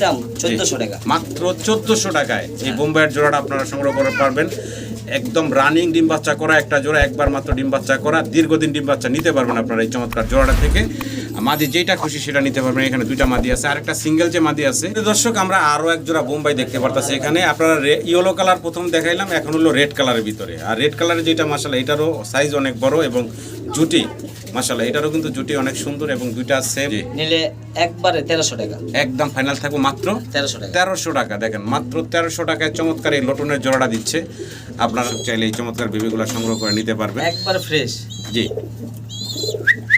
একদম চোদ্দশো টাকা। মাত্র চোদ্দশো টাকায় এই বোম্বাইয়ের জোড়াটা আপনারা সংগ্রহ করে পারবেন। একদম রানিং ডিম বাচ্চা করা একটা জোড়া একবার মাত্র ডিম বাচ্চা করা দীর্ঘদিন ডিম বাচ্চা নিতে পারবেন আপনারা এই চমৎকার জোড়াটা থেকে। মাদি যেটা খুশি সেটা নিতে পারবেন এখানে দুইটা মাদি আছে। আর একটা সিঙ্গেল যে মাদি আছে দর্শক আমরা আরও এক জোড়া বোম্বাই দেখতে পারতাছি এখানে। আপনারা ইয়েলো কালার প্রথম দেখাইলাম এখন হলো রেড কালারের ভিতরে। আর রেড কালারের যেটা মাসালা এটারও সাইজ অনেক বড় এবং জুটি মাসালা এটারও কিন্তু জুটি অনেক সুন্দর এবং দুইটা সেম নিলে একবারে তেরোশো টাকা। একদম ফাইনাল থাকব মাত্র তেরোশো টাকা। তেরোশো টাকা। দেখেন মাত্র তেরোশো টাকায় চমৎকার এই লটনের জোড়াটা দিচ্ছে। আপনারা চাইলে এই চমৎকার বেবিগুলো সংগ্রহ করে নিতে পারবেন। একবারে ফ্রেশ জি।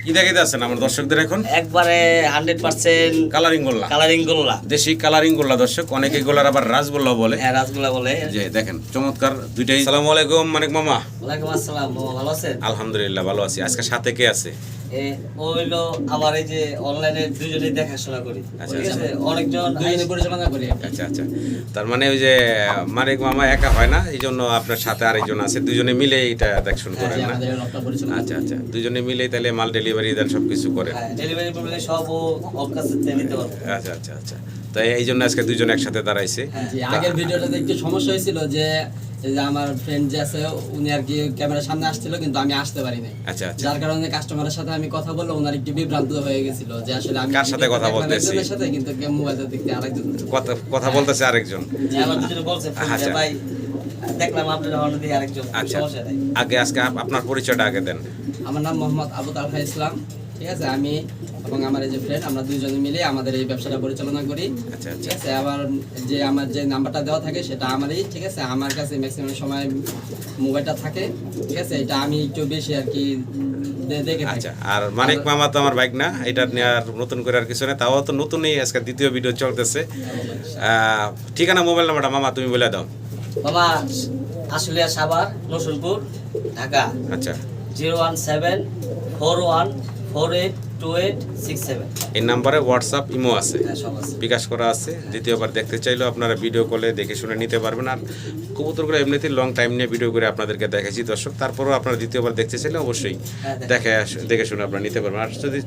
কি দেখাইতে আছেন আমার দর্শকদের এখন? একবারে হান্ড্রেড পার্সেন্ট কালারিং গোল্লা। কালারিং গোল্লা। দেশি কালারিং গোল্লা দর্শক। অনেকে গোলার আবার রাজগোল্লা বলে। হ্যাঁ রাসগোল্লা বলে। যে দেখেন চমৎকার দুইটাই। সালাম আলাইকুম মানিক মামা। ওয়ালাইকুম আসসালাম ভালো আছেন? আলহামদুলিল্লাহ ভালো আছি। আজকে সাথে কে আছে? ও হইল আমার এই যে অনলাইনে দুজনে দেখাশোনা করি। আচ্ছা, ঠিক আছে? অনেকজন দুজনে পরিচালনা করি আচ্ছা আচ্ছা। তার মানে ওই যে মানিক মামা একা হয় না এই জন্য আপনার সাথে আরেকজন আছে। দুজনে মিলে এটা দেখশন করেন না? আচ্ছা আচ্ছা। দুজনে মিলেই তাহলে মাল ডেলিভারি দেন সব কিছু করেন ডেলিভারি সব ওর কাছে নিতে পারব। আচ্ছা আচ্ছা আচ্ছা। তাই এই জন্য আজকে দুজন একসাথে দাঁড়াইছে। আগের ভিডিওটাতে একটু সমস্যা হয়েছিল যে এই যে আমার ফ্রেন্ড যে আছে উনি আর কি ক্যামেরার সামনে আসছিল কিন্তু আমি আসতে পারি নাই। আচ্ছা আচ্ছা। যার কারণে কাস্টমারের সাথে আমি কথা বললে ওনার একটু বিভ্রান্ত হয়ে গেছিল যে আসলে আমি কার সাথে কথা বলতেছি? সাথে কিন্তু মোবাইলটা দেখতে আরেকজন। কথা কথা বলতেছে আরেকজন। যে আমার দুজনে বলছে আচ্ছা। ভাই দেখলাম আপনার হর্ন দিয়ে আরেকজন আচ্ছা। আগে আজকে আপ- আপনার পরিচয়টা আগে দেন। আমার নাম মোহাম্মদ আবু তালহা ইসলাম ঠিক আছে? আমি এবং আমার এই যে ফ্রেন্ড আমরা দুইজনে মিলে আমাদের এই ব্যবসাটা পরিচালনা করি। আচ্ছা ঠিক আচ্ছা আছে? আবার যে আমার যে নাম্বারটা দেওয়া থাকে সেটা আমারই ঠিক আছে? আমার কাছে ম্যাক্সিমাম সময় মোবাইলটা থাকে ঠিক আছে? এটা আমি একটু বেশি আর কি আচ্ছা আর মানিক মামা তো আমার বাইক না এটা নিয়ে আর নতুন করে আর কিছু নেই তাও তো নতুনই আজকে দ্বিতীয় ভিডিও চলতেছে। ঠিকানা মোবাইল নাম্বারটা মামা তুমি বলে দাও। বাবা আশুলিয়া সাভার নসুলপুর ঢাকা। আচ্ছা। Zero one seven four one four eight এই নাম্বারে হোয়াটসঅ্যাপ ইমো আছে। হ্যাঁ বিকাশ করা আছে। দ্বিতীয়বার দেখতে চাইলেও আপনারা ভিডিও কলে দেখে শুনে নিতে পারবেন। আর কবুতরগুলো এমনিতেই লং টাইম নিয়ে ভিডিও করে আপনাদেরকে দেখেছি দর্শক। তারপরেও আপনারা দ্বিতীয়বার দেখতে চাইলে অবশ্যই হ্যাঁ, দেখে আস- দেখে শুনে আপনারা নিতে পারবেন। আর যদি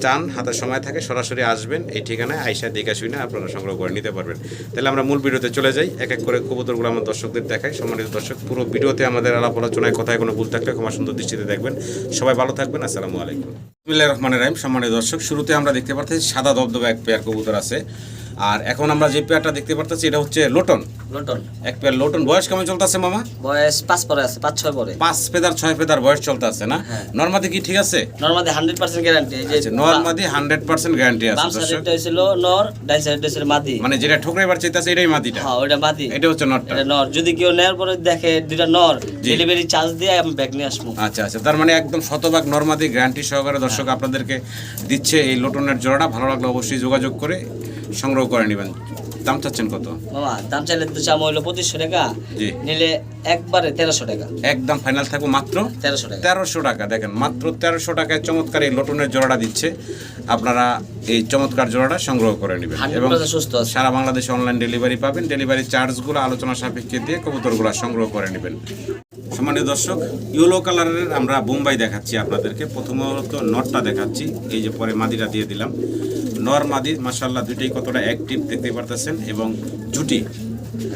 চান হাতে সময় থাকে সরাসরি আসবেন এই ঠিকানায় আইসা দেখে শুনে আপনারা সংগ্রহ করে নিতে পারবেন। তাহলে আমরা মূল ভিডিওতে চলে যাই। এক এক করে কবুতরগুলো আমার দর্শকদের দেখাই। সম্মানিত দর্শক পুরো ভিডিওতে আমাদের আলাপ আলোচনায় কথায় কোনো ভুল থাকলে ক্ষমা সুন্দর দৃষ্টিতে দেখবেন। সবাই ভালো থাকবেন। আসসালামু আলাইকুম। বিসমিল্লাহ রহমান রাহিম। সম্মানিত দর্শক, শুরুতে আমরা দেখতে পাচ্ছি সাদা দবদবে এক পেয়ার কবুতর আছে। আর এখন আমরা যে পেয়ারটা দেখতে পাচ্ছি এটা হচ্ছে লোটন। লোটন। এক পেয়ার লোটন। বয়স কেমন চলতেছে মামা? বয়স পাঁচ পরে আছে পাঁচ ছয় পরে। পাঁচ পেদার ছয় পেদার বয়স চলতেছে না? হ্যাঁ। নর্মাদি কি ঠিক আছে? নর্মালি হান্ড্রেড পার্সেন্ট গ্যারান্টি যে আচ্ছা নর্মাদি হান্ড্রেড পার্সেন্ট গ্যারান্টি আছে বাম দর্শক। সাইডটা হয়েছিল নর ডাই সাইডটা হয়েছিল মাদি। মানে যেটা ঠোকরে এবার চাইতেছে এটাই মাদিটা। হ্যাঁ ওটা মাদি। এটা হচ্ছে নটটা এটা নর। যদি কেউ নেওয়ার পরে দেখে দুইটা নর ডেলিভারি চার্জ দিয়ে আমি ব্যাগ নিয়ে আসব। আচ্ছা আচ্ছা তার মানে একদম শতভাগ নর্মাদি গ্যারান্টি সহকারে দর্শক আপনাদেরকে দিচ্ছে এই লোটনের জোড়াটা। ভালো লাগলে অবশ্যই যোগাযোগ করে সংগ্রহ করে নেবেন। দাম চাচ্ছেন কত? মামা দাম চাইলে তো চাম হইল পঁচিশশো টাকা। জি। নিলে একবারে তেরোশো টাকা। একদম ফাইনাল থাকব মাত্র তেরোশো টাকা। তেরোশো টাকা। দেখেন মাত্র তেরোশো টাকায় চমৎকার এই লোটনের জোড়াটা দিচ্ছে। আপনারা এই চমৎকার জোড়াটা সংগ্রহ করে নেবেন। এবং সুস্থ। সারা বাংলাদেশে অনলাইন ডেলিভারি পাবেন। ডেলিভারি চার্জগুলো আলোচনা সাপেক্ষে দিয়ে কবুতরগুলো সংগ্রহ করে নেবেন। সম্মানীয় দর্শক ইয়েলো কালারের আমরা বোম্বাই দেখাচ্ছি আপনাদেরকে। প্রথমত নটটা দেখাচ্ছি। এই যে পরে মাদিটা দিয়ে দিলাম। নর মাদি মাসাল্লাহ দুইটাই কতটা অ্যাক্টিভ দেখতে পারতেছেন এবং জুটি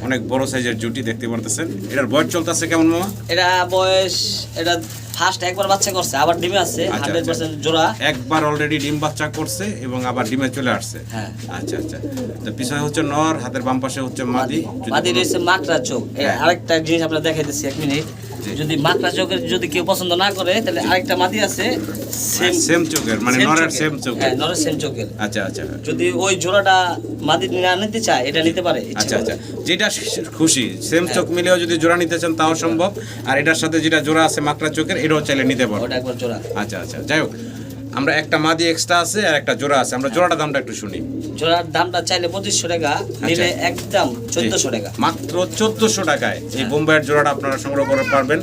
অনেক বড় সাইজের জুটি দেখতে পারতেছেন এটার বয়স চলতেছে কেমন মামা এটা বয়স এটা ফার্স্ট একবার বাচ্চা করছে আবার ডিমে আছে আচ্ছা, হান্ড্রেড আচ্ছা। পার্সেন্ট জোড়া একবার অলরেডি ডিম বাচ্চা করছে এবং আবার ডিমে চলে আসছে হ্যাঁ। আচ্ছা আচ্ছা তো পিছনে হচ্ছে নর হাতের বাম পাশে হচ্ছে মাদি মাদি রয়েছে মাকড়া চোখ হ্যাঁ। আরেকটা জিনিস আপনার দেখাই দিচ্ছি এক মিনিট। যদি মাত্রা চোখের যদি কেউ পছন্দ না করে তাহলে আরেকটা মাদি আছে সেম সেম চোখের মানে নরের সেম চোখের। হ্যাঁ নরের সেম চোখের। আচ্ছা আচ্ছা। যদি ওই জোড়াটা মাদি না নিতে চায় এটা নিতে পারে আচ্ছা আচ্ছা। যেটা খুশি সেম চোখ মিলেও যদি জোড়া নিতে চান তাও সম্ভব। আর এটার সাথে যেটা জোড়া আছে মাত্রা চোখের এটাও চাইলে নিতে পারো। ওটা একবার জোড়া। আচ্ছা আচ্ছা। যাই হোক আমরা একটা মাদি এক্সট্রা আছে আর একটা জোড়া আছে। আমরা জোড়াটা দামটা একটু শুনি। জোড়ার দামটা চাইলে পঁচিশশো টাকা নিলে একদম চোদ্দশো টাকা। মাত্র চোদ্দশো টাকায় এই বোম্বাইয়ের জোড়াটা আপনারা সংগ্রহ করে পারবেন।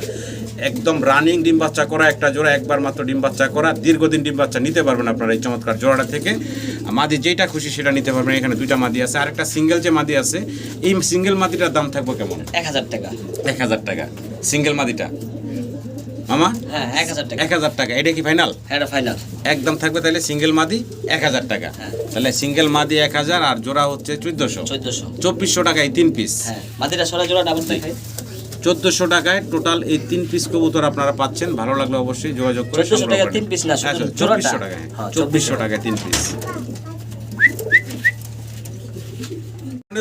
একদম রানিং ডিম বাচ্চা করা একটা জোড়া একবার মাত্র ডিম বাচ্চা করা। দীর্ঘদিন ডিম বাচ্চা নিতে পারবেন আপনারা এই চমৎকার জোড়াটা থেকে। মাদি যেটা খুশি সেটা নিতে পারবেন। এখানে দুইটা মাদি আছে। আর একটা সিঙ্গেল যে মাদি আছে এই সিঙ্গেল মাদিটার দাম থাকবে কেমন? এক হাজার টাকা। এক হাজার টাকা। সিঙ্গেল মাদিটা। মামা হ্যাঁ এক হাজার টাকা। এক হাজার টাকা। এটা কি ফাইনাল হ্যাঁ এটা ফাইনাল একদম থাকবে তাহলে সিঙ্গেল মাদি এক হাজার টাকা। হ্যাঁ। তাহলে সিঙ্গেল মাদি এক হাজার আর জোড়া হচ্ছে চোদ্দশো। চোদ্দশো। চব্বিশশো টাকায় তিন পিস হ্যাঁ মাদিটা সরা জোড়া ডাবল চোদ্দশো টাকায় টোটাল এই তিন পিস কবুতর আপনারা পাচ্ছেন। ভালো লাগলে অবশ্যই যোগাযোগ করে 1400 সংগ্রহ তিন piece না, শুধু জোড়াটা? চব্বিশশো টাকায়। চব্বিশশো টাকায় তিন পিস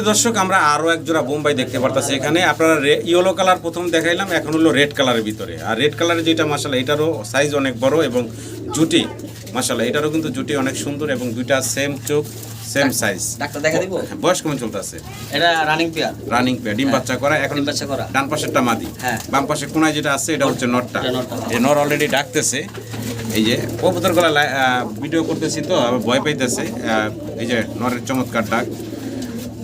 দর্শক আমরা আরও এক জোড়া বোম্বাই দেখতে পারতাছি এখানে। আপনারা ইয়েলো কালার প্রথম দেখাইলাম এখন হলো রেড কালারের ভিতরে। আর রেড কালারের যেটা মাসালা এটারও সাইজ অনেক বড় এবং জুটি মাসালা এটারও কিন্তু জুটি অনেক সুন্দর এবং দুইটা সেম চোখ সেম সাইজ ডাক্তার দেখা দিব? বয়স কেমন চলতেছে? এটা রানিং পেয়ার রানিং পেয়ার ডিম বাচ্চা করা এখন ডিম বাচ্চা করা। ডান পাশেরটা মাদি। হ্যাঁ। বাম পাশে কোনায় যেটা আছে এটা হচ্ছে নটটা। এই নর অলরেডি ডাকতেছে। এই যে কবুতর গলা ভিডিও করতেছি তো আবার ভয় পাইতেছে। এই যে নরের চমৎকার ডাক।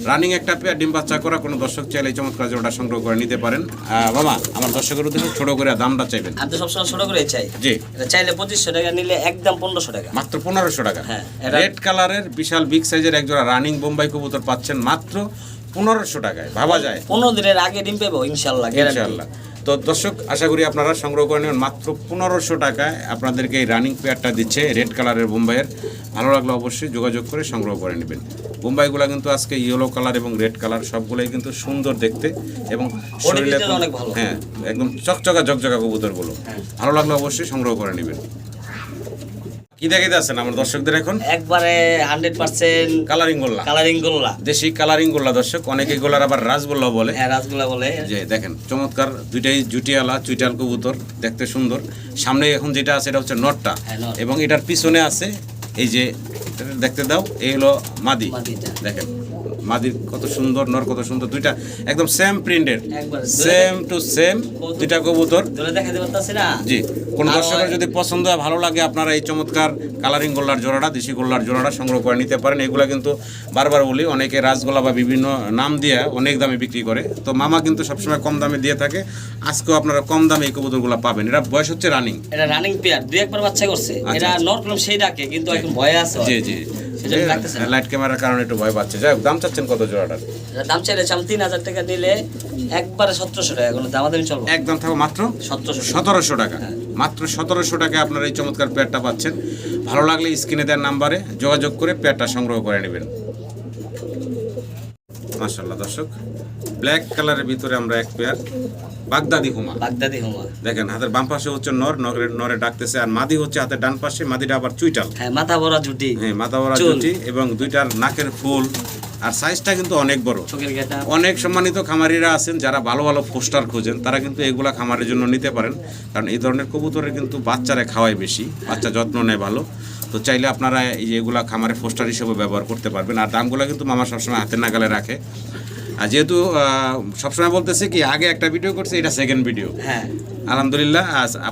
রানিং একটা পেয়ার ডিম বাচ্চা করা কোনো দর্শক চাইলে চমৎকার জোড়া সংগ্রহ করে নিতে পারেন। বাবা মামা আমার দর্শকের উদ্দেশ্যে ছোট করে দামটা চাইবেন। আমি তো সবসময় ছোট করে চাই? জি। এটা চাইলে পঁচিশশো টাকা নিলে একদম পনেরোশো টাকা। মাত্র পনেরোশো টাকা। হ্যাঁ, রেড কালারের বিশাল বিগ সাইজের একজোড়া রানিং বোম্বাই কবুতর পাচ্ছেন মাত্র পনেরোশো টাকায়। ভাবা যায়। পনেরো দিনের আগে ডিম পেবো ইনশাল্লাহ গ্যারান্টি ইনশাআল্লাহ তো দর্শক আশা করি আপনারা সংগ্রহ করে নেবেন। মাত্র পনেরোশো টাকায় আপনাদেরকে এই রানিং পেয়ারটা দিচ্ছে রেড কালারের বোম্বাইয়ের। ভালো লাগলে অবশ্যই যোগাযোগ করে সংগ্রহ করে নেবেন। বোম্বাইগুলো কিন্তু আজকে ইয়েলো কালার এবং রেড কালার সবগুলোই কিন্তু সুন্দর দেখতে এবং শরীরে। হ্যাঁ একদম চকচকা ঝকঝকা কবুতরগুলো। হ্যাঁ। ভালো লাগলে অবশ্যই সংগ্রহ করে নেবেন। কি দেখাইতে আছেন আমার দর্শকদের এখন? একবারে হান্ড্রেড পার্সেন্ট কালারিং গোল্লা। কালারিং গোল্লা। দেশি কালারিং গোল্লা দর্শক অনেকে গোলার আবার রাজগোল্লা বলে। হ্যাঁ রাজগোল্লা বলে। যে দেখেন চমৎকার দুইটাই জুটিয়ালা চুইটাল কবুতর দেখতে সুন্দর। সামনে এখন যেটা আছে এটা হচ্ছে নটটা। হ্যাঁ, এবং এটার পিছনে আছে এই যে দেখতে দাও এই হলো মাদি। দেখেন। মাদির কত সুন্দর নর কত সুন্দর দুইটা একদম সেম প্রিন্টের সেম টু সেম দুইটা কবুতর। জি কোন দর্শকের যদি পছন্দ হয় ভালো লাগে আপনারা এই চমৎকার কালারিং গোল্লার জোড়াটা দেশি গোল্লার জোড়াটা সংগ্রহ করে নিতে পারেন। এগুলা কিন্তু বারবার বলি অনেকে রাজগোলা বা বিভিন্ন নাম দিয়ে অনেক দামে বিক্রি করে। তো মামা কিন্তু সবসময় কম দামে দিয়ে থাকে। আজকেও আপনারা কম দামে এই কবুতরগুলো পাবেন। এটা বয়স হচ্ছে রানিং এটা রানিং পেয়ার দুই একবার বাচ্চা করছে। আচ্ছা, এটা আচ্ছা। সেই ডাকে কিন্তু এখন ভয়ে আছে। জি জি। লাইট ক্যামেরার কারণে একটু ভয় পাচ্ছে। যাই হোক দাম চাচ্ছেন কত জোড়াটার? দাম চাইলে চাল তিন হাজার টাকা নিলে একবারে সতেরোশো টাকা কোনো দামাদামি চলবো একদম থাকো মাত্র সতেরোশো সতেরোশো টাকা। মাত্র সতেরোশো টাকায় আপনার এই চমৎকার পেয়ারটা পাচ্ছেন। ভালো লাগলে স্ক্রিনে দেওয়ার নাম্বারে যোগাযোগ করে পেয়ারটা সংগ্রহ করে নেবেন। মাশাল্লাহ দর্শক। ব্ল্যাক কালারের ভিতরে আমরা এক পেয়ার বাগদাদি হুমা। বাগদাদি হোমা। দেখেন হাতের বাম পাশে হচ্ছে নর নরে ডাকতেছে আর মাদি হচ্ছে হাতের ডান পাশে মাদিটা আবার চুইটাল। হ্যাঁ মাথা ভরা ঝুটি হ্যাঁ মাথা ভরা জুটি এবং দুইটার নাকের ফুল আর সাইজটা কিন্তু অনেক বড়। অনেক সম্মানিত খামারিরা আছেন যারা ভালো ভালো পোস্টার খোঁজেন তারা কিন্তু এগুলা খামারের জন্য নিতে পারেন। কারণ এই ধরনের কবুতরের কিন্তু বাচ্চারা খাওয়ায় বেশি বাচ্চা যত্ন নেয় ভালো। তো চাইলে আপনারা এগুলা খামারে পোস্টার হিসেবে ব্যবহার করতে পারবেন। আর দামগুলো কিন্তু মামা সবসময় হাতের নাগালে রাখে। আর যেহেতু সবসময় বলতেছে কি আগে একটা ভিডিও করছে এটা সেকেন্ড ভিডিও হ্যাঁ। আলহামদুলিল্লাহ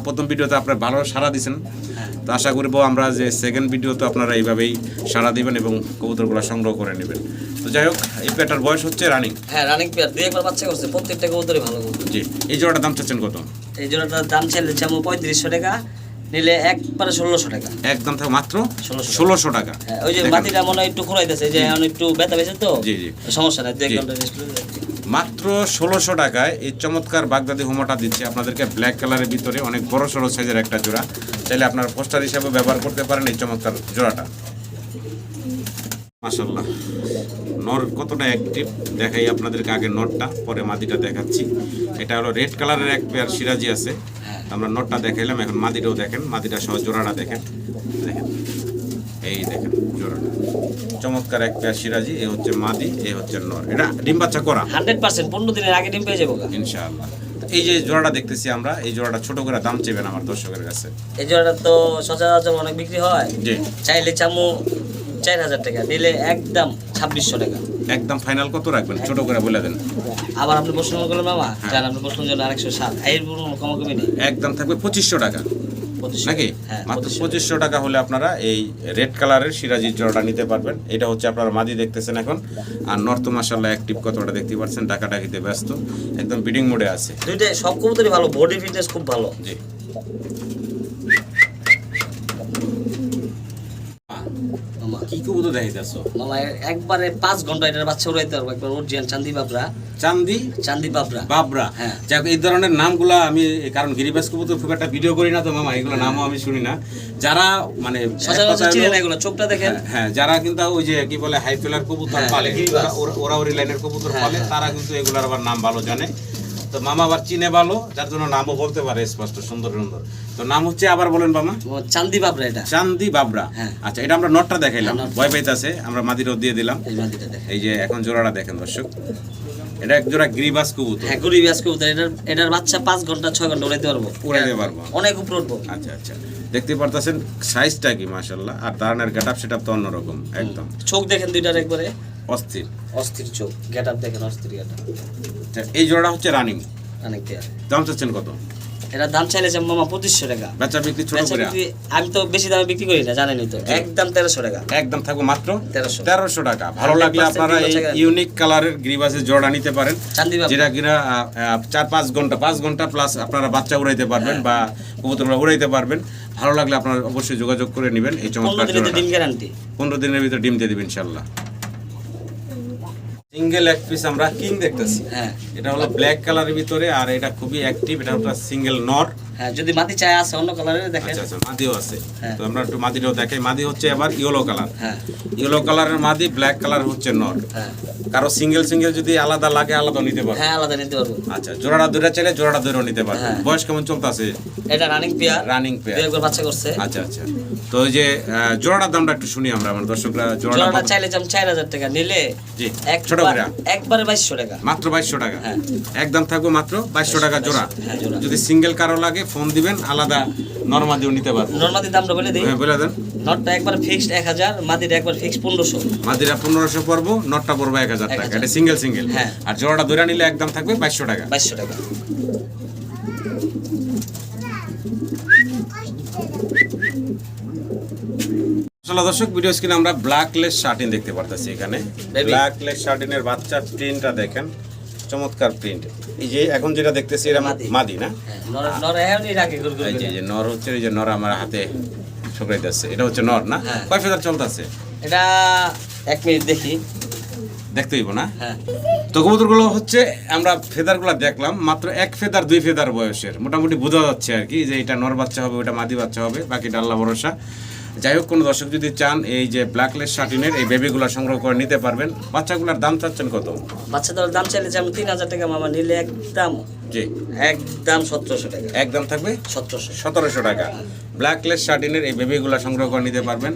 প্রথম ভিডিওতে আপনারা ভালো সাড়া দিয়েছেন হ্যাঁ। তো আশা করব আমরা যে সেকেন্ড ভিডিওতে আপনারা এইভাবেই সাড়া দিবেন এবং কবুতরগুলো সংগ্রহ করে নেবেন। তো যাই হোক এই পেটার বয়স হচ্ছে রানিং। হ্যাঁ রানিং পেয়ার। দুই একবার বাচ্চা করছে প্রত্যেকটা কবুতরই ভালো। জি এই জোড়াটার দাম চাচ্ছেন কত? এই জোড়াটার দাম চাইলে চামো পঁয়ত্রিশশো টাকা। নিলে একবারে ষোলোশো টাকা। একদম থাকে মাত্র ষোলোশো টাকা। হ্যাঁ, ওই যে মাটিটা মনে হয় একটু খোলাইতেছে যে এখন একটু ব্যথা পেয়েছে তো। জি, জি। সমস্যা নাই এক ঘণ্টা মাত্র ষোলোশো টাকায় এই চমৎকার বাগদাদি হোমাটা দিচ্ছে। আপনাদেরকে ব্ল্যাক কালারের ভিতরে অনেক বড় সড়ো সাইজের একটা জোড়া। চাইলে আপনার পোস্টার হিসাবে ব্যবহার করতে পারেন এই চমৎকার জোড়াটা। মাসাল্লাহ নর কতটা অ্যাক্টিভ দেখাই আপনাদেরকে আগে নটটা পরে মাদিটা দেখাচ্ছি। এটা হলো রেড কালারের এক পেয়ার সিরাজি আছে। আমরা নটটা দেখাইলাম এখন মাদিটাও দেখেন মাদিটা সহ জোড়াটা দেখেন। দেখেন এই দেখেন জোড়াটা। চমৎকার এক পেয়ার সিরাজি এ হচ্ছে মাদি এ হচ্ছে নর। এটা ডিম বাচ্চা করা? হান্ড্রেড পার্সেন্ট পনেরো দিনের আগে ডিম পেয়ে যাব। ইনশাআল্লাহ। এই যে জোড়াটা দেখতেছি আমরা এই জোড়াটা ছোট করে দাম চেবেন আমার দর্শকের কাছে। এই জোড়াটা তো সচরাচর অনেক বিক্রি হয় জি। চাইলে চামু চার হাজার টাকা নিলে একদম ছাব্বিশশো টাকা। একদম ফাইনাল কত রাখবেন? ছোট করে বলে দেন। আবার আপনি প্রশ্ন করলেন মামা হ্যাঁ। জান আপনি প্রশ্ন জন্য আরেকশো সাত। এর কমাকমি নেই। একদম থাকবে পঁচিশশো টাকা। নাকি? হ্যাঁ মাত্র পঁচিশশো। টাকা হলে আপনারা এই রেড কালারের সিরাজির জোড়াটা নিতে পারবেন। এটা হচ্ছে আপনারা মাদি দেখতেছেন এখন। আর নর্থ মাসাল্লাহ অ্যাক্টিভ কতটা দেখতে পাচ্ছেন? ডাকা ডাকিতে ব্যস্ত। একদম বিডিং মোডে আছে। দুইটাই সব কবুতরই ভালো বডি ফিটনেস খুব ভালো। জি। কবুতর দেখাইতেছো মামা একবারে পাঁচ ঘণ্টা এটার বাচ্চা উড়াইতে পারব একবার অরিজিনাল চান্দি বাবরা। চান্দি? চান্দি বাবরা। বাবরা? হ্যাঁ। যাক এই ধরনের নামগুলা আমি কারণ গিরিবাস কবুতর খুব একটা ভিডিও করি না তো মামা এগুলো নামও আমি শুনি না। যারা মানে এগুলো চোখটা দেখেন। হ্যাঁ, হ্যাঁ যারা কিন্তু ওই যে কি বলে হাই ফেলার কবুতর হ্যাঁ, পালে ওরা- ওরা লাইনের কবুতর হ্যাঁ, পালে। তারা কিন্তু এগুলোর আবার নাম ভালো জানে। তো মামা আবার চিনে ভালো যার জন্য নামও বলতে পারে স্পষ্ট সুন্দর সুন্দর। তো নাম হচ্ছে আবার বলেন মামা। চান্দি বাবরা এটা। চান্দি বাবরা। হ্যাঁ। আচ্ছা এটা আমরা নটটা দেখাইলাম হ্যাঁ। ভয় পাইতেছে আমরা মাদিরও দিয়ে দিলাম। এই যে এখন জোড়াটা দেখেন দর্শক। এটা এক জোড়া গ্রিবাস কবুতর। হ্যাঁ গুড়ি ব্যাস কবুতর। এটার এটার বাচ্চা পাঁচ ঘণ্টা ছয় ঘণ্টা উড়াইতে পারব। উড়াইতে পারব। অনেক উপরে উঠবো। আচ্ছা আচ্ছা। দেখতে পারতেছেন সাইজটা কি মাশাল্লাহ আর দাঁড়ানোর গেট আপ সেটা তো অন্যরকম একদম। চোখ দেখেন দুইটার একবারে। অস্থির। অস্থির চোখ। গেট আপ দেখেন অস্থির গেট এই হচ্ছে রানিং। অনেক দাম চাচ্ছেন কত? এটা দাম চাইলেছে মামা পঁচিশশো টাকা। বেচা বিক্রি ছোট করে আমি তো বেশি দামে বিক্রি করি না জানেনই তো। একদম তেরোশো টাকা। একদম থাকব মাত্র 1300 তেরোশো টাকা। ভালো লাগলে আপনারা এই ইউনিক কালারের গ্রিবাসের জোড়া নিতে পারেন। যেটা কিনা চার পাঁচ ঘণ্টা পাঁচ ঘণ্টা প্লাস আপনারা বাচ্চা উড়াইতে পারবেন বা কবুতরগুলো উড়াইতে পারবেন। ভালো লাগলে আপনারা অবশ্যই যোগাযোগ করে নেবেন। এই চমৎকার ডিম গ্যারান্টি পনেরো দিনের ভিতরে ডিম দিয়ে দিবেন ইনশাল্লাহ। সিঙ্গেল এক পিস আমরা কিং দেখতেছি। হ্যাঁ। এটা হলো ব্ল্যাক কালারের ভিতরে আর এটা খুবই অ্যাক্টিভ এটা হলো সিঙ্গেল নর হ্যাঁ যদি মাটি চায় আছে অন্য কালারের দেখেন। আচ্ছা আচ্ছা মাদিও আছে। হ্যাঁ। তো আমরা একটু মাদিটাও দেখাই। মাদি হচ্ছে আবার ইয়েলো কালার হ্যাঁ। ইয়েলো কালারের মাদি ব্ল্যাক কালার হচ্ছে নর। হ্যাঁ। কারও সিঙ্গেল সিঙ্গেল যদি আলাদা লাগে আলাদা নিতে পারবে হ্যাঁ আলাদা নিতে পারব। আচ্ছা জোড়াটা দুইটা চাইলে জোড়াটা দুইটাও নিতে পারবে। বয়স কেমন চলতেছে? এটা রানিং পেয়ার রানিং পেয়ার একবার বাচ্চা করছে। আচ্ছা আচ্ছা। তো ওই যে জোড়াটার দামটা একটু শুনি আমরা আমার দর্শকরা জোড়াটা চাইলে যেমন চার হাজার টাকা নিলে জি ছোট করে। একবারে টাকা। মাত্র বাইশশো টাকা। হ্যাঁ। একদম থাকবে মাত্র বাইশশো টাকা জোড়া। যদি সিঙ্গেল কারও লাগে ফোন দিবেন আলাদা নর্মাল দিয়েও নিতে পারব। নর্মাদি দামটা বলে দিই। হ্যাঁ বলে দেন। নটটা একবার ফিক্সড এক হাজার মাদিটা একবার ফিক্সড পনেরোশো। মাদিরা পনেরোশো পড়ব নটটা পড়ব এক হাজার টাকা। এটা সিঙ্গেল সিঙ্গেল হ্যাঁ। আর জোড়াটা ধরে নিলে একদম থাকবে বাইশশো টাকা। বাইশশো টাকা। আসলে দর্শক ভিডিও স্ক্রিনে আমরা ব্ল্যাকলেস শার্টিন দেখতে পারতেছি এখানে। Baby. ব্ল্যাকলেস শার্টিনের বাচ্চার প্রিন্টটা দেখেন। চমৎকার প্রিন্ট এই যে এখন যেটা দেখতেছি এটা মাদি। না? হ্যাঁ নর এই যে হচ্ছে এই যে নর আমার হাতে এটা হচ্ছে নর না? হ্যাঁ। কয় ফেদার চলতেছে? এটা এক মিনিট দেখি। দেখতে হইব না? হ্যাঁ। তো কবুতরগুলো হচ্ছে আমরা ফেদারগুলো দেখলাম মাত্র এক ফেদার দুই ফেদার বয়সের। মোটামুটি বোঝা যাচ্ছে আর কি যে এটা নর বাচ্চা হবে ওটা মাদি বাচ্চা হবে বাকিটা আল্লাহ ভরসা। যাই হোক কোনো দর্শক যদি চান এই যে ব্ল্যাকলেস শার্টিনের এই বেবিগুলো সংগ্রহ করে নিতে পারবেন। বাচ্চাগুলোর দাম চাচ্ছেন কত? বাচ্চাদের দাম চাইলে যেমন তিন হাজার টাকা মামা নিলে একদম জি। একদম সতেরোশো টাকা। একদম থাকবে? সতেরোশো। সতেরোশো টাকা। ব্ল্যাকলেস শার্টিনের এই বেবিগুলো সংগ্রহ করে নিতে পারবেন।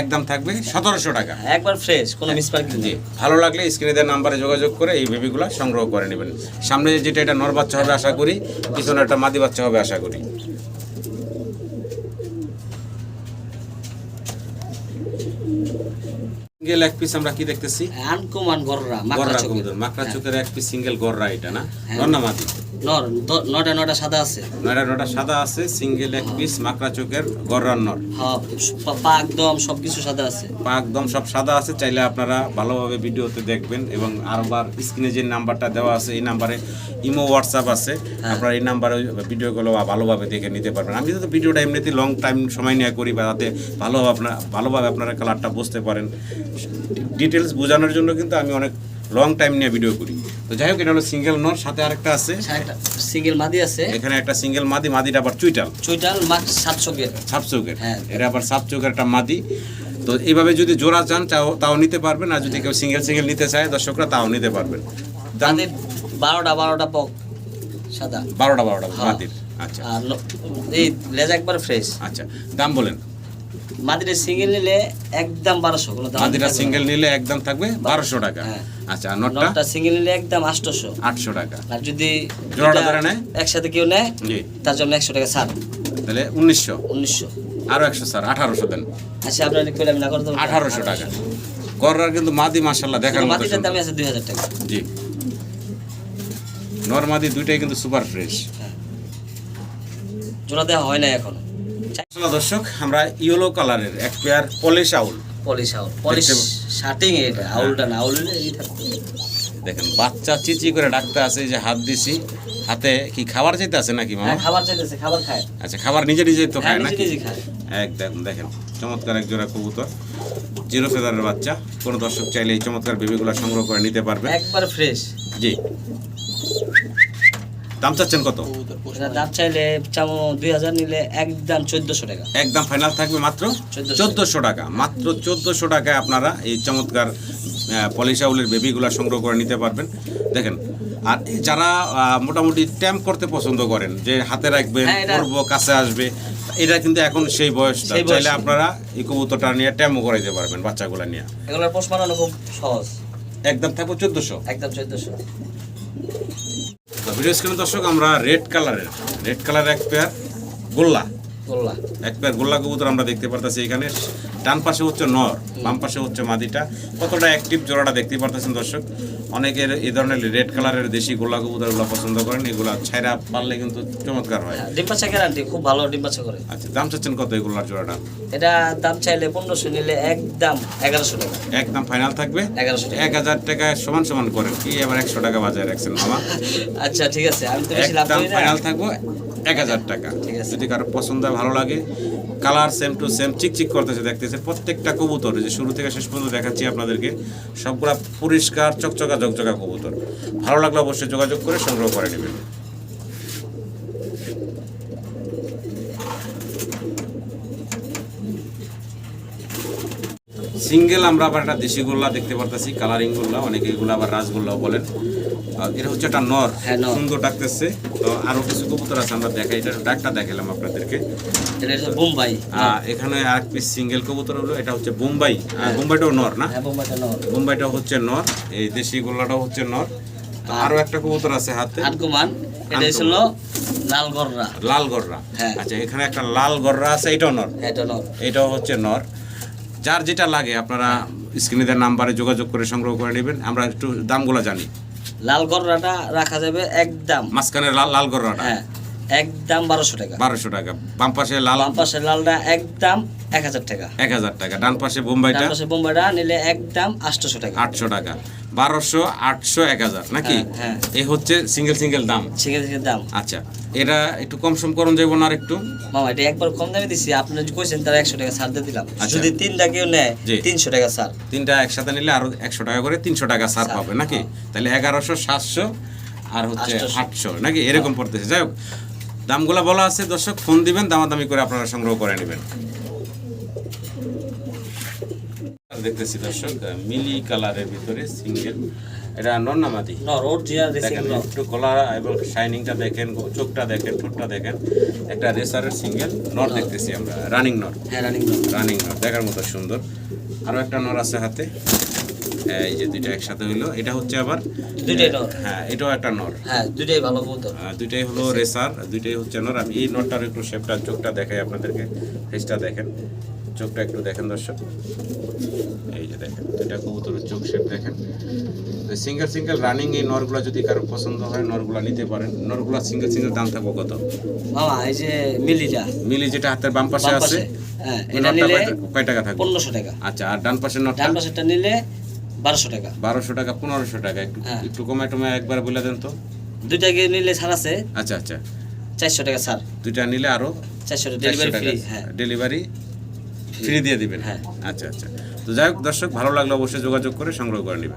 একদম থাকবে? সতেরোশো টাকা। একবার ফ্রেশ কোনো মিসমার্কিং জি। ভালো লাগলে স্ক্রিনে দেওয়ার নাম্বারে যোগাযোগ করে এই বেবিগুলো সংগ্রহ করে নেবেন। সামনে যেটা এটা নর বাচ্চা হবে আশা করি। পিছনে একটা মাদি বাচ্চা হবে আশা করি। সিঙ্গেল এক পিস আমরা কি দেখতেছি আনকমান গররা মাকড়া চোখের। মাকড়া চোখের এক পিস সিঙ্গেল গররা এটা না হ্যাঁ। নর নটা নটা সাদা আছে। নয়টা নটা সাদা আছে সিঙ্গেল এক পিস মাকড়া চোখের গররার নর। হ্যাঁ পা- একদম সবকিছু সাদা আছে। পা একদম সব সাদা আছে চাইলে আপনারা ভালোভাবে ভিডিওতে দেখবেন এবং আরবার স্ক্রিনে যে নাম্বারটা দেওয়া আছে এই নাম্বারে ইমো হোয়াটসঅ্যাপ আছে। আপনারা এই নাম্বারে ভিডিওগুলো ভালোভাবে দেখে নিতে পারবেন। আমি তো ভিডিওটা এমনিতে লং টাইম সময় নিয়ে করি বা যাতে ভালোভাবে আপনারা ভালোভাবে আপনারা কালারটা বুঝতে পারেন। ডিটেলস বোঝানোর জন্য কিন্তু আমি অনেক লং টাইম নিয়ে ভিডিও করি। তো যাই হোক এটা হলো সিঙ্গেল নর সাথে আরেকটা আছে। সিঙ্গেল মাদি আছে। এখানে একটা সিঙ্গেল মাদি মাদিটা আবার চুইটাল। চুইটাল মাছ সাতশো গেট সাপ চৌকের হ্যাঁ। এটা আবার সাত চৌকের একটা মাদি। তো এইভাবে যদি জোড়া চান তাও তাও নিতে পারবেন। আর যদি কেউ সিঙ্গেল সিঙ্গেল নিতে চায় দর্শকরা তাও নিতে পারবেন। দাম তাদের বারোটা বারোটা পক সাদা। বারোটা বারোটা হ্যাঁ। মাদির। আচ্ছা। আর এই লেজ একবার ফ্রেশ আচ্ছা। দাম বলেন। মাদিটা সিঙ্গেল নিলে একদম বারোশো কোনো মাদিরা সিঙ্গেল নিলে একদম থাকবে বারোশো। টাকা। হ্যাঁ। আচ্ছা নটটা? নটটা সিঙ্গেল নিলে একদম আটশোশো। আটশো টাকা। আর যদি জোড়াটা ধরে নেয়? একসাথে কেউ নেয় জি। তার জন্য একশো টাকা ছাড়। তাহলে উনিশশো। উনিশশো। আরও একশো স্যার আঠারোশো দেন। আচ্ছা আপনার না করে দেবো আঠারোশো টাকা। গররার কিন্তু মাদি মাসাল্লাহ দেখার সুন্দর। আছে দুই হাজার টাকা। জি। নর্মাদি দুইটাই কিন্তু সুপার ফ্রেশ। জোড়া দেওয়া হয় না এখন। দর্শক আমরা ইয়েলো কালারের এক পেয়ার পলিশ আউল। পলিশ আউল। পলিশ শার্টিং এটা আউলটা না আউল দেখেন বাচ্চা চিচি করে ডাকতে আছে যে হাত দিছি। হাতে কি খাবার চাইতে আছে নাকি মামা? হ্যাঁ খাবার চাইতেছে খাবার খায়। আচ্ছা খাবার নিজে নিজে তো হ্যাঁ খায় নিজে নাকি? একদম দেখেন চমৎকার এক জোড়া কবুতর। জিরো ফেদারের বাচ্চা। কোনো দর্শক চাইলে এই চমৎকার বেবিগুলো সংগ্রহ করে নিতে পারবে। একবার ফ্রেশ জি। দাম চাচ্ছেন কত? দাম চাইলে চামো দুই হাজার নিলে একদম চোদ্দশো টাকা। একদম ফাইনাল থাকবে মাত্র 1400 চোদ্দোশো টাকা। মাত্র চোদ্দোশো টাকায় আপনারা এই চমৎকার পলিশাউলের বেবিগুলো সংগ্রহ করে নিতে পারবেন। দেখেন আর যারা মোটামুটি ট্যাম্প করতে পছন্দ করেন যে হাতে রাখবেন হ্যাঁ, করব কাছে আসবে এটা কিন্তু এখন সেই বয়সটা। চাইলে আপনারা এই কবুতরটা নিয়ে ট্যাম্পও করাইতে পারবেন বাচ্চাগুলো নিয়ে। এগুলোর পোষ মানানো খুব সহজ। একদম থাকব চোদ্দোশো। একদম চোদ্দশো। ভিডিও স্ক্রিনে দর্শক আমরা রেড কালারের রেড কালারের এক পেয়ার গোল্লা। এক পেয়ার গোল্লা কবুতর আমরা দেখতে পারতেছি এখানে। ডান পাশে হচ্ছে নর বাম পাশে হচ্ছে মাদিটা। কতটা অ্যাক্টিভ জোড়াটা দেখতে পারতেছেন দর্শক? অনেকের এই ধরনের রেড কালারের দেশি গোল্লা কবুতরগুলো পছন্দ করেন এগুলা ছাইরা পারলে কিন্তু চমৎকার হয়। হ্যাঁ, ডিম বাচ্চা গ্যারান্টি খুব ভালো ডিম করে। আচ্ছা দাম চাচ্ছেন কত এই গোল্লার জোড়াটা? এটা দাম চাইলে পনেরোশো নিলে একদম এগারোশো টাকা। একদম ফাইনাল থাকবে? এগারোশো এক হাজার টাকায় সমান সমান করেন। কি এবার একশো টাকা বাজায় রাখছেন মামা? আচ্ছা ঠিক আছে আমি তো বেশি লাভ ফাইনাল থাকব। এক হাজার টাকা। ঠিক আছে। যদি কারও পছন্দ ভালো লাগে কালার সেম টু সেম চিকচিক করতেছে দেখতেছে। প্রত্যেকটা কবুতর যে শুরু থেকে শেষ পর্যন্ত দেখাচ্ছি আপনাদেরকে সবগুলা পরিষ্কার চকচকা ঝকচকা কবুতর। ভালো লাগলে অবশ্যই যোগাযোগ করে সংগ্রহ করে নেবেন। সিঙ্গেল আমরা আবার একটা দেশি গোল্লা দেখতে পারতেছি কালারিং গোল্লা অনেকে এগুলো আবার রাজগোল্লাও বলেন। এটা হচ্ছে একটা নর হ্যাঁ, সুন্দর ডাকতেছে। তো আরও কিছু কবুতর আছে আমরা দেখাই এটা ডাকটা দেখালাম আপনাদেরকে। বোম্বাই। এখানে আর পিস সিঙ্গেল কবুতর হলো এটা হচ্ছে বোম্বাই। বোম্বাইটাও নর না? হ্যাঁ বোম্বাইটা হচ্ছে নর এই দেশি গোল্লাটাও হচ্ছে নর। আরও একটা কবুতর আছে হাতে। আটকুমান এটা ছিল লাল গররা। লাল গররা। হ্যাঁ। আচ্ছা এখানে একটা লাল গররা আছে এটাও নর। এটা নর। এটাও হচ্ছে নর। যার যেটা লাগে আপনারা স্ক্রিনে দেওয়ার নাম্বারে যোগাযোগ করে সংগ্রহ করে নেবেন আমরা একটু দামগুলো জানি। লাল গররাটা রাখা যাবে একদম। মাঝখানে লাল লাল গররাটা? হ্যাঁ একদম বারোশো টাকা। বারোশো টাকা। বাম পাশে লাল বাম পাশে লালটা একদম এক হাজার টাকা। এক হাজার টাকা। ডান পাশে বোম্বাইটা? ডান পাশে বোম্বাইটা নিলে একদম আটশোশো টাকা। আটশো টাকা। বারোশো আটশো এক হাজার নাকি? হ্যাঁ, হ্যাঁ। হচ্ছে সিঙ্গেল সিঙ্গেল দাম। আচ্ছা এটা একটু কম সম করুন যাব না আর একটু মামা এটা একবার কম দামে দিছি। আপনি কইছেন তার একশো টাকা ছাড় দিয়ে দিলাম। আচ্ছা। যদি তিনটা কেউ নেয় তিনশো টাকা ছাড়। তিনটা একসাথে নিলে আরও একশো টাকা করে তিনশো টাকা ছাড় ছাড়, পাবে নাকি? তাহলে এগারোশো সাতশো আর হচ্ছে আটশো নাকি? এরকম পড়তেছে। যাই হোক দামগুলো বলা আছে। দর্শক ফোন দিবেন দামাদামি করে আপনারা সংগ্রহ করে নেবেন। দেখতেছি দর্শক মিলি কালারের ভিতরে সিঙ্গেল। এটা নন্নামাদি দেখেন একটু কলার এবং শাইনিংটা দেখেন চোখটা দেখেন ঠোঁটটা দেখেন একটা রেসারের সিঙ্গেল নট দেখতেছি আমরা রানিং নট হ্যাঁ রানিং রানিং নর দেখার মতো সুন্দর। আরও একটা নর আছে হাতে। এই যে দুইটা একসাথে হইল এটা হচ্ছে আবার দুইটাই নর। হ্যাঁ এটাও একটা নর। হ্যাঁ দুইটাই ভালো কবুতর। দুইটাই হলো রেসার দুইটাই হচ্ছে নর। আমি এই নরটার একটু শেপটা চোখটা দেখাই আপনাদেরকে ফেসটা দেখেন। চোখটা একটু দেখেন দর্শক। এই যে দেখেন দুইটা কবুতরের চোখ শেপ দেখেন। সিঙ্গেল সিঙ্গেল রানিং এই নরগুলা যদি কারও পছন্দ হয় নরগুলা নিতে পারেন। নরগুলা সিঙ্গেল সিঙ্গেল দাম থাকব কত? মামা এই যে মিলিটা মিলি যেটা হাতের বাম পাশে আছে হ্যাঁ এটা নিলে কয় টাকা- থাকবে? পনেরোশো টাকা। আচ্ছা আর ডান পাশের নটটা ডান পাশেরটা নিলে বারোশো টাকা। বারোশো টাকা পনেরোশো টাকা। একটু হ্যাঁ। একটু কমে একবার বলে দেন তো। গিয়ে নিলে ছাড় আছে? আচ্ছা আচ্ছা। চারশো টাকা ছাড়। দুইটা নিলে আরও চারশো টাকা। ডেলিভারি ফ্রি হ্যাঁ। ডেলিভারি ফ্রি দিয়ে দিবেন। হ্যাঁ। আচ্ছা আচ্ছা। তো যাই হোক দর্শক ভালো লাগলে অবশ্যই যোগাযোগ করে সংগ্রহ করে নেবেন।